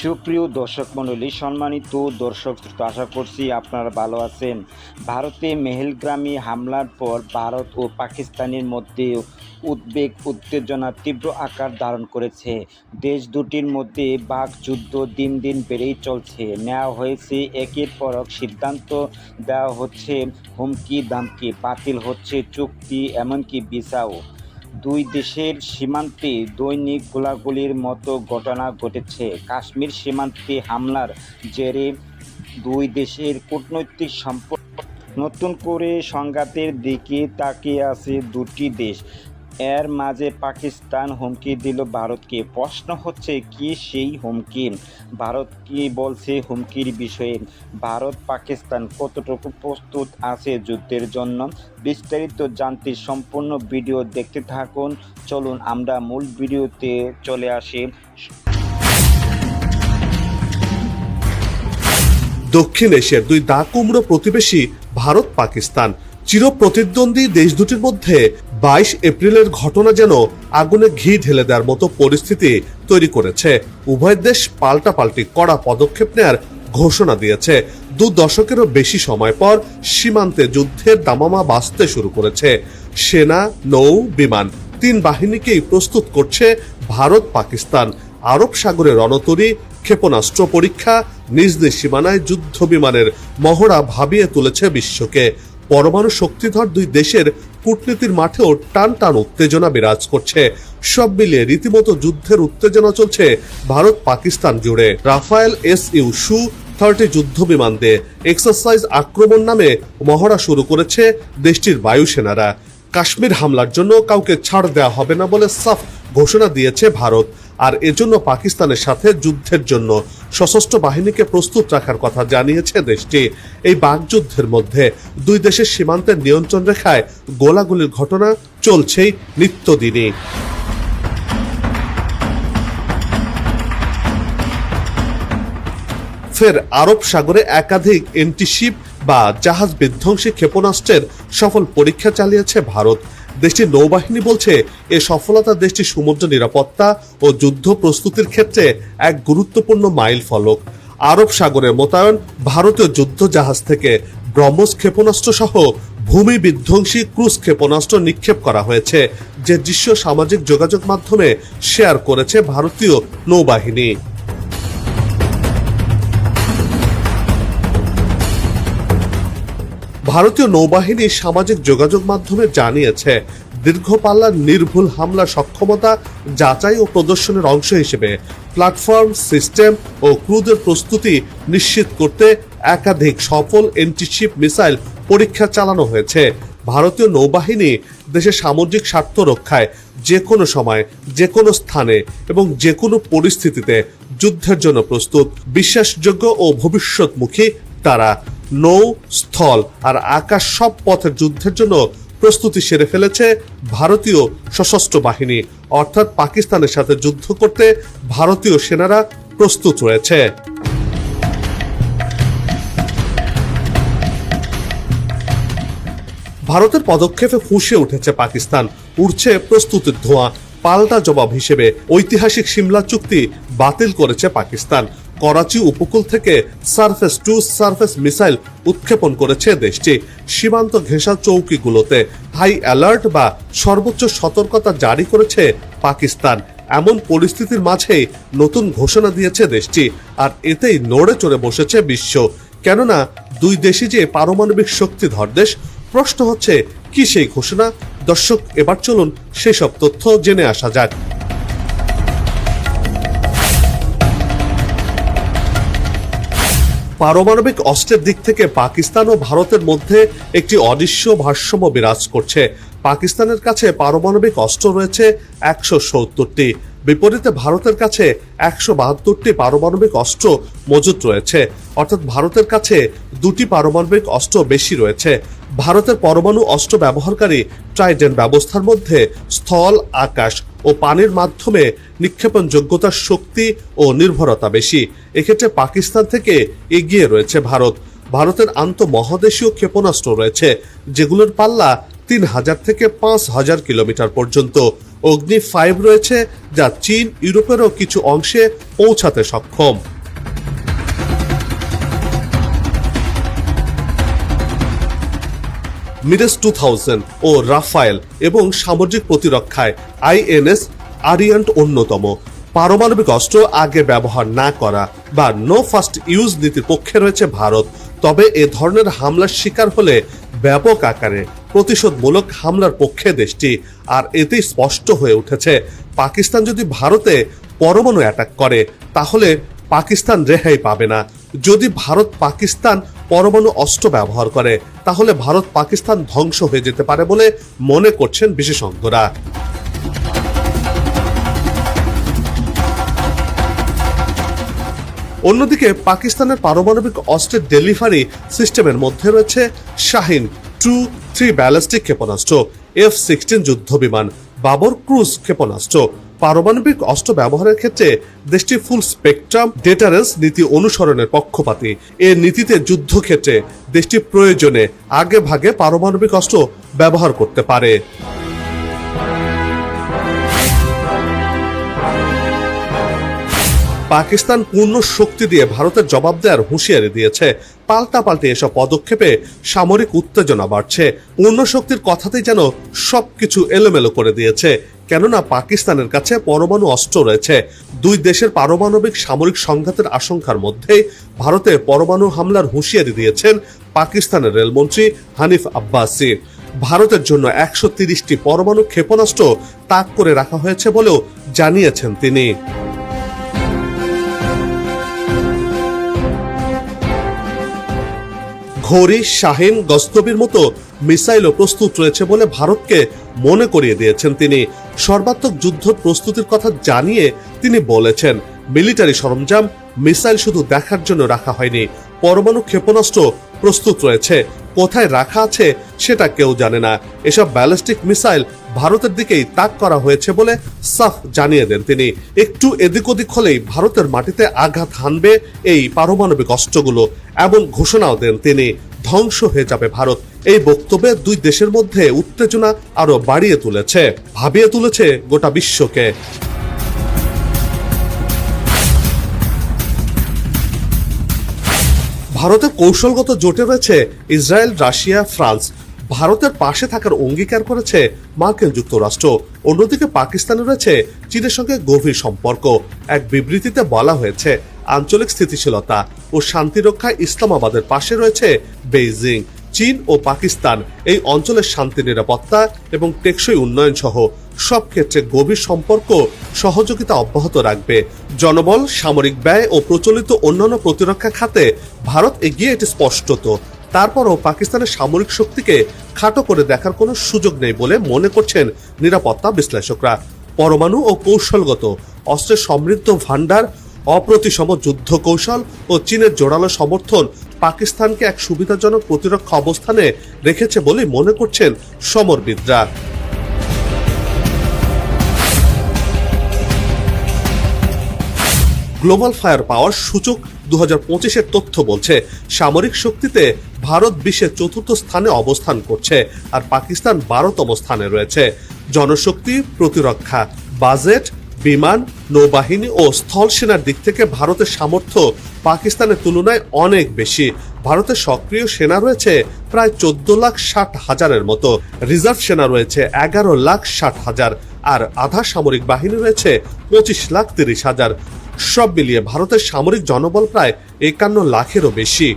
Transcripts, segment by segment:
সুপ্রিয় দর্শক মণ্ডলী সম্মানিত দর্শক শ্রোতা, আশা করছি আপনারা ভালো আছেন। ভারতে মেহেলগ্রামী হামলার পর ভারত ও পাকিস্তানের মধ্যে উদ্বেগ উত্তেজনা তীব্র আকার ধারণ করেছে। দেশ দুটির মধ্যে বাক যুদ্ধ দিন দিন বেড়েই চলছে। নেওয়া হয়েছে একের পর এক সিদ্ধান্ত দেওয়া হচ্ছে হুমকি দামকি বাতিল হচ্ছে চুক্তি এমনকি ভিসাও। দুই দেশের সীমান্তে দৈনিক গোলাগুলির মতো ঘটনা ঘটেছে। কাশ্মীর সীমান্তে হামলার জেরে দুই দেশের কূটনৈতিক সম্পর্ক নতুন করে সংঘাতের দিকে তাকিয়ে আছে দুটি দেশ। এর মাঝে পাকিস্তান হুমকি দিল ভারতকে। প্রশ্ন হচ্ছে, কি সেই হুমকি? ভারত কি বলছে হুমকির বিষয়ে? ভারত পাকিস্তান কতটুকু প্রস্তুত আছে যুদ্ধের জন্য? বিস্তারিত জানতে সম্পূর্ণ ভিডিও দেখতে থাকুন। চলুন, আমরা মূল ভিডিওতে চলে আসি। দক্ষিণ এশিয়ার দুই দা কুমড়ো প্রতিবেশী ভারত পাকিস্তান চিরপ্রতিদ্বন্দ্বী দেশ দুটির মধ্যে বাইশ এপ্রিলের ঘটনা যেন আগুনে ঘি ঢেলে দেওয়ার মতো পরিস্থিতি তৈরি করেছে। উভয় দেশ পাল্টাপাল্টি কড়া পদক্ষেপ নেয়ার ঘোষণা দিয়েছে। দু দশকেরও বেশি সময় পর সীমান্তে যুদ্ধের দামামা বাঁচতে শুরু করেছে। সেনা, নৌ, বিমান তিন বাহিনীকেই প্রস্তুত করছে ভারত, পাকিস্তান। আরব সাগরে রণতরী, ক্ষেপণাস্ত্র পরীক্ষা, নিজ নিজ সীমানায় যুদ্ধ বিমানের মহড়া ভাবিয়ে তুলেছে বিশ্বকে। পরমাণু শক্তিধর দুই দেশের কূটনীতির মাঠেও টান টান উত্তেজনা বিরাজ করছে। সব মিলিয়ে রীতিমতো যুদ্ধের উত্তেজনা চলছে ভারত পাকিস্তান জুড়ে। Rafale S U Su thirty যুদ্ধ বিমান দিয়ে এক্সারসাইজ আক্রমণ নামে মহড়া শুরু করেছে দেশটির বায়ুসেনারা। কাশ্মীর হামলার জন্য কাউকে ছাড় দেওয়া হবে না বলে সাফ ঘোষণা দিয়েছে ভারত। আর এজন্য পাকিস্তানের সাথে যুদ্ধের জন্য সশস্ত্র বাহিনীকে প্রস্তুত রাখার কথা জানিয়েছে দেশটি। এই বাকযুদ্ধের মধ্যে দুই দেশের সীমান্তের নিয়ন্ত্রণ রেখায় গোলাগুলির ঘটনা চলছেই নিত্যদিনই। ফের আরব সাগরে একাধিক এন্টিশিপ বা জাহাজ বিধ্বংসী ক্ষেপণাস্ত্রের সফল পরীক্ষা চালিয়েছে ভারত। দেশটির নৌবাহিনী বলছে, এ সফলতা দেশটির সমুদ্র নিরাপত্তা ও যুদ্ধ প্রস্তুতির ক্ষেত্রে এক গুরুত্বপূর্ণ মাইল ফলক। আরব সাগরে মোতায়েন, ভারতীয় যুদ্ধ জাহাজ থেকে ব্রহ্মস ক্ষেপণাস্ত্র সহ ভূমি বিধ্বংসী ক্রুজ ক্ষেপণাস্ত্র নিক্ষেপ করা হয়েছে, যে দৃশ্য সামাজিক যোগাযোগ মাধ্যমে শেয়ার করেছে ভারতীয় নৌবাহিনী। ভারতীয় নৌবাহিনী সামাজিক যোগাযোগ মাধ্যমে জানিয়েছে দীর্ঘপাল্লার নির্ভুল হামলা সক্ষমতা যাচাই ও প্রদর্শনের অংশ হিসেবে প্ল্যাটফর্ম, সিস্টেম ও ক্রুদের প্রস্তুতি নিশ্চিত করতে একাধিক সফল এন্টিশিপ মিসাইল পরীক্ষা চালানো হয়েছে। ভারতীয় নৌবাহিনী দেশের সামুদ্রিক স্বার্থ রক্ষায় যে কোনো সময় যে কোনো স্থানে এবং যে কোনো পরিস্থিতিতে যুদ্ধের জন্য প্রস্তুত। বিশ্বাসযোগ্য ও ভবিষ্যৎমুখী তারা। নৌ স্থল আর আকাশ সব পথের যুদ্ধের জন্য প্রস্তুতি সেরে ফেলেছে ভারতীয় সশস্ত্র বাহিনী। অর্থাৎ পাকিস্তানের সাথে যুদ্ধ করতে ভারতীয় সেনারা প্রস্তুত রয়েছে। ভারতের পদক্ষেপে ফুঁসে উঠেছে পাকিস্তান। উঠছে প্রস্তুতির ধোঁয়া। পাল্টা জবাব হিসেবে ঐতিহাসিক সিমলা চুক্তি বাতিল করেছে পাকিস্তান। করাচি উপকূল থেকে সার্ফেস টু সার্ফেস মিসাইল উৎক্ষেপণ করেছে দেশটি। সীমান্ত ঘেঁষা চৌকিগুলোতে হাই অ্যালার্ট বা সর্বোচ্চ সতর্কতা জারি করেছে পাকিস্তান। এমন পরিস্থিতির মাঝেই নতুন ঘোষণা দিয়েছে দেশটি, আর এতেই নড়ে চড়ে বসেছে বিশ্ব। কেননা, দুই দেশই যে পারমাণবিক শক্তিধর দেশ, প্রশ্ন হচ্ছে, কি সেই ঘোষণা? দর্শক, এবার চলুন সেসব তথ্য জেনে আসা যাক। পারমাণবিক অস্ত্রের দিক থেকে পাকিস্তান ও ভারতের মধ্যে একটি অদৃশ্য ভারসাম্য বিরাজ করছে। পাকিস্তানের কাছে পারমাণবিক অস্ত্র রয়েছে একশো সত্তরটি। বিপরীতে ভারতের কাছে একশো বাহাত্তরটি পারমাণবিক অস্ত্র মজুত রয়েছে। অর্থাৎ ভারতের কাছে দুটি পারমাণবিক অস্ত্র বেশি রয়েছে। ভারতের পরমাণু অস্ত্র ব্যবহারকারী ট্রাইডেন্ট ব্যবস্থার মধ্যে স্থল, আকাশ ও পানির মাধ্যমে নিক্ষেপণ যোগ্যতার শক্তি ও নির্ভরতা বেশি। এক্ষেত্রে পাকিস্তান থেকে এগিয়ে রয়েছে ভারত। ভারতের আন্তঃমহাদেশীয় ক্ষেপণাস্ত্র রয়েছে, যেগুলোর পাল্লা তিন হাজার থেকে পাঁচ হাজার কিলোমিটার পর্যন্ত অগ্নি ফাইভ রয়েছে, যা চীন, ইউরোপেরও কিছু অংশে পৌঁছাতে সক্ষম। মিরেস টু থাউজেন্ড ও রাফায়েল এবং সামুদ্রিক প্রতিরক্ষায় আইএনএস আরিয়ান্ট অন্যতম। পারমাণবিক অস্ত্র আগে ব্যবহার না করা বা নো ফার্স্ট ইউজ নীতির পক্ষে রয়েছে ভারত। তবে এ ধরনের হামলার শিকার হলে ব্যাপক আকারে প্রতিশোধমূলক হামলার পক্ষে দেশটি, আর এতেই স্পষ্ট হয়ে উঠেছে, পাকিস্তান যদি ভারতে পরমাণু অ্যাটাক করে, তাহলে পাকিস্তান রেহাই পাবে না। যদি ভারত পাকিস্তান পরমাণু অস্ত্র ব্যবহার করে, তাহলে ভারত পাকিস্তান ধ্বংস হয়ে যেতে পারে বলে মনে করছেন বিশেষজ্ঞরা। অন্যদিকে পাকিস্তানের পারমাণবিক অস্ত্রের ডেলিভারি সিস্টেমের মধ্যে রয়েছে শাহিন টু থ্রি ব্যালিস্টিক ক্ষেপণাস্ত্র, এফ সিক্সটিন যুদ্ধ বিমান, বাবর ক্রুজ ক্ষেপণাস্ত্র, পারমাণবিক অস্ত্র ব্যবহারের ক্ষেত্রে দেশটি ফুল স্পেকট্রাম ডেটারেন্স নীতি অনুসরণের পক্ষপাতী। এ নীতিতে যুদ্ধক্ষেত্রে দেশটি প্রয়োজনে আগে ভাগে পারমাণবিক অস্ত্র ব্যবহার করতে পারে। পাকিস্তান পূর্ণ শক্তি দিয়ে ভারতের জবাব দেওয়ার হুঁশিয়ারি দিয়েছে। পাল্টা পাল্টে এসব পদক্ষেপে সামরিক উত্তেজনা বাড়ছে। পূর্ণ শক্তির কথাতেই যেন সবকিছু এলোমেলো করে দিয়েছে। কেননা পাকিস্তানের কাছে পরমাণু অস্ত্র রয়েছে। দুই দেশের পারমাণবিক সামরিক সংঘাতের আশঙ্কার মধ্যেই ভারতে পরমাণু হামলার হুঁশিয়ারি দিয়েছেন পাকিস্তানের রেলমন্ত্রী হানিফ আব্বাসি। ভারতের জন্য একশো তিরিশটি পরমাণু ক্ষেপণাস্ত্র তাক করে রাখা হয়েছে বলেও জানিয়েছেন তিনি। ঘড়ি, শাহিন, গস্তবির মতো মিসাইলও প্রস্তুত রয়েছে বলে ভারতকে মনে করিয়ে দিয়েছেন তিনি। সর্বাত্মক যুদ্ধ প্রস্তুতির কথা জানিয়ে তিনি বলেছেন, মিলিটারি সরঞ্জাম, মিসাইল শুধু দেখার জন্য রাখা হয়নি, পরমাণু ক্ষেপণাস্ত্র প্রস্তুত রয়েছে। কোথায় রাখা আছে সেটা কেউ জানে না। এসব ব্যালিস্টিক মিসাইল ভারতের দিকেই তাক করা হয়েছে বলে সাফ জানিয়ে দেন তিনি। একটু এদিক ওদিক হলেই ভারতের মাটিতে আঘাত হানবে এই পারমাণবিক অস্ত্রগুলো এমন ঘোষণাও দেন তিনি। ধ্বংস হয়ে যাবে ভারত। এই বক্তব্যে দুই দেশের মধ্যে উত্তেজনা আরও বাড়িয়ে তুলেছে, ভাবিয়ে তুলেছে গোটা বিশ্বকে। ভারতের কৌশলগত জোটে রয়েছে ইসরায়েল, রাশিয়া, ফ্রান্স। ভারতের পাশে থাকার অঙ্গীকার করেছে মার্কিন যুক্তরাষ্ট্র। অন্যদিকে পাকিস্তানে রয়েছে চীনের সঙ্গে গভীর সম্পর্ক। এক বিবৃতিতে বলা হয়েছে, আঞ্চলিক স্থিতিশীলতা ও শান্তিরক্ষায় ইসলামাবাদের পাশে রয়েছে বেইজিং। চীন ও পাকিস্তান এই অঞ্চলের শান্তি, নিরাপত্তা এবং টেকসই উন্নয়ন সহ সব ক্ষেত্রে গভীর সম্পর্ক সহযোগিতা অব্যাহত রাখবে। জনবল, সামরিক ব্যয় ও প্রচলিত অন্যান্য প্রতিরক্ষা খাতে ভারত এগিয়ে এটি স্পষ্টত। তারপরও পাকিস্তানের সামরিক শক্তিকে খাটো করে দেখার কোনো সুযোগ নেই বলে মনে করছেন নিরাপত্তা বিশ্লেষকরা। পরমাণু ও কৌশলগত অস্ত্রের সমৃদ্ধ ভাণ্ডার, অপ্রতিসম যুদ্ধ কৌশল ও চীনের জোরালো সমর্থন পাকিস্তানকে এক সুবিধাজনক প্রতিরক্ষা অবস্থানে রেখেছে বলে মনে করছেন সমরবিদরা। গ্লোবাল ফায়ার পাওয়ার সূচক দু হাজার তথ্য বলছে, সামরিক শক্তিতে ভারত বিশ্বের চতুর্থ স্থানে অবস্থান করছে আর পাকিস্তান বারোতম স্থানে রয়েছে। জনশক্তি, প্রতিরক্ষা, বাজেট, বিমান, নৌবাহিনী ও স্থল সেনার দিক থেকে ভারতের সামর্থ্য পাকিস্তানের তুলনায় অনেক বেশি। ভারতের সক্রিয় সেনা রয়েছে প্রায় চোদ্দ লাখ ষাট হাজারের মতো। রিজার্ভ সেনা রয়েছে এগারো লাখ ষাট হাজার আর আধা সামরিক বাহিনী রয়েছে পঁচিশ লাখ তিরিশ হাজার। সব মিলিয়ে ভারতের সামরিক জনবল প্রায় একান্ন লাখেরও বেশি।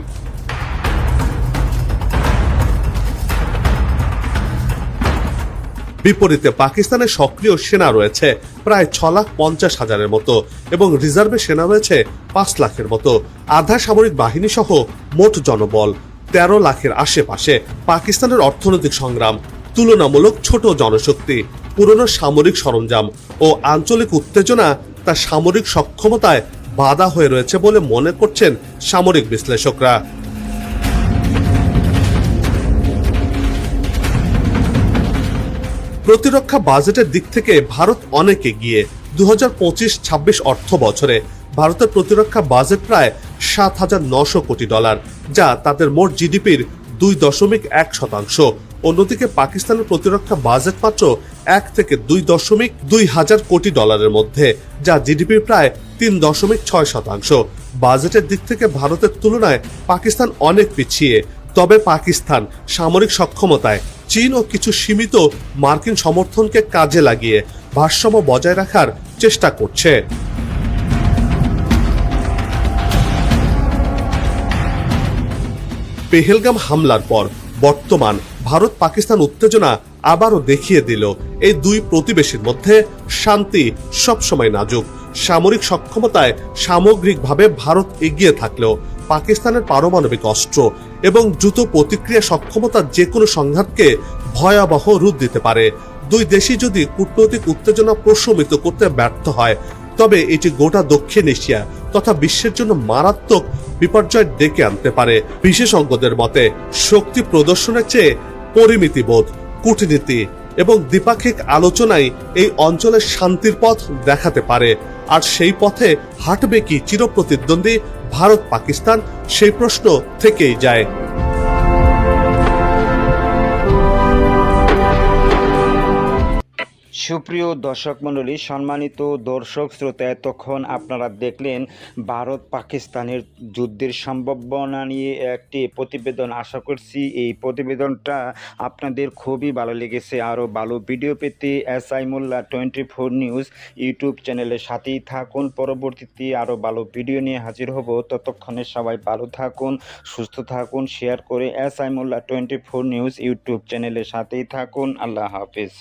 বিপরীতে পাকিস্তানের সক্রিয় সেনা রয়েছে প্রায় ছ লাখ পঞ্চাশ হাজারের মতো এবং রিজার্ভে সেনা রয়েছে পাঁচ লাখের মতো। আধা সামরিক বাহিনী সহ মোট জনবল তেরো লাখের আশেপাশে পাকিস্তানের অর্থনৈতিক সংগ্রাম, তুলনামূলক ছোট জনশক্তি, পুরনো সামরিক সরঞ্জাম ও আঞ্চলিক উত্তেজনা তার সামরিক সক্ষমতায় বাধা হয়ে রয়েছে বলে মনে করছেন সামরিক বিশ্লেষকরা। প্রতিরক্ষা বাজেটের দিক থেকে ভারত অনেক এগিয়ে। দু হাজার পঁচিশ ছাব্বিশ অর্থ বছরে ভারতের প্রতিরক্ষা বাজেট প্রায় সাত হাজার নশো কোটি ডলার, যা তাদের মোট জিডিপির দুই দশমিক এক শতাংশ। অন্যদিকে পাকিস্তানের প্রতিরক্ষা বাজেট মাত্র এক থেকে দুই দশমিক দুই হাজার কোটি ডলারের মধ্যে, যা জিডিপির প্রায় তিন দশমিক ছয় শতাংশ। বাজেটের দিক থেকে ভারতের তুলনায় পাকিস্তান অনেক পিছিয়ে। তবে পাকিস্তান সামরিক সক্ষমতায় চীন ও কিছু সীমিত মার্কিন সমর্থনকে কাজে লাগিয়ে ভারসাম্য বজায় রাখার চেষ্টা করছে। পেহেলগাম হামলার পর বর্তমান ভারত পাকিস্তান উত্তেজনা আবারও দেখিয়ে দিল। এই দুই প্রতিবেশীর মধ্যে শান্তি সবসময় নাজুক। সামরিক সক্ষমতায় সামগ্রিকভাবে ভারত এগিয়ে থাকলেও পাকিস্তানের পারমাণবিক অস্ত্র এবং দ্রুত প্রতিক্রিয়া সক্ষমতা যে কোনো সংঘাতকে ভয়াবহ রূপ দিতে পারে। দুই দেশই যদি কূটনৈতিক উত্তেজনা প্রশমিত করতে ব্যর্থ হয়, তবে এটি গোটা দক্ষিণ এশিয়া তথা বিশ্বের জন্য মারাত্মক বিপর্যয় ডেকে আনতে পারে। বিশেষজ্ঞদের মতে, শক্তি প্রদর্শনের চেয়ে পরিমিতিবোধ কূটনীতি এবং দ্বিপাক্ষিক আলোচনায় এই অঞ্চলের শান্তির পথ দেখাতে পারে। আর সেই পথে হাঁটবে কি চিরপ্রতিদ্বন্দ্বী ভারত পাকিস্তান সেই প্রশ্ন থেকেই যায়। সুপ্রিয় দর্শক মণ্ডলী, সম্মানিত দর্শক শ্রোতা, এতক্ষণ আপনারা দেখলেন ভারত পাকিস্তানের যুদ্ধের সম্ভাবনা নিয়ে একটি প্রতিবেদন। আশা করছি এই প্রতিবেদনটা আপনাদের খুবই ভালো লেগেছে। আরও ভালো ভিডিও পেতে S I Molla twenty four news YouTube চ্যানেলের সাথেই থাকুন। পরবর্তীতে আরও ভালো ভিডিও নিয়ে হাজির হব। ততক্ষণে সবাই ভালো থাকুন, সুস্থ থাকুন, শেয়ার করে S I Molla twenty four news YouTube চ্যানেলের সাথেই থাকুন। আল্লাহ হাফিজ।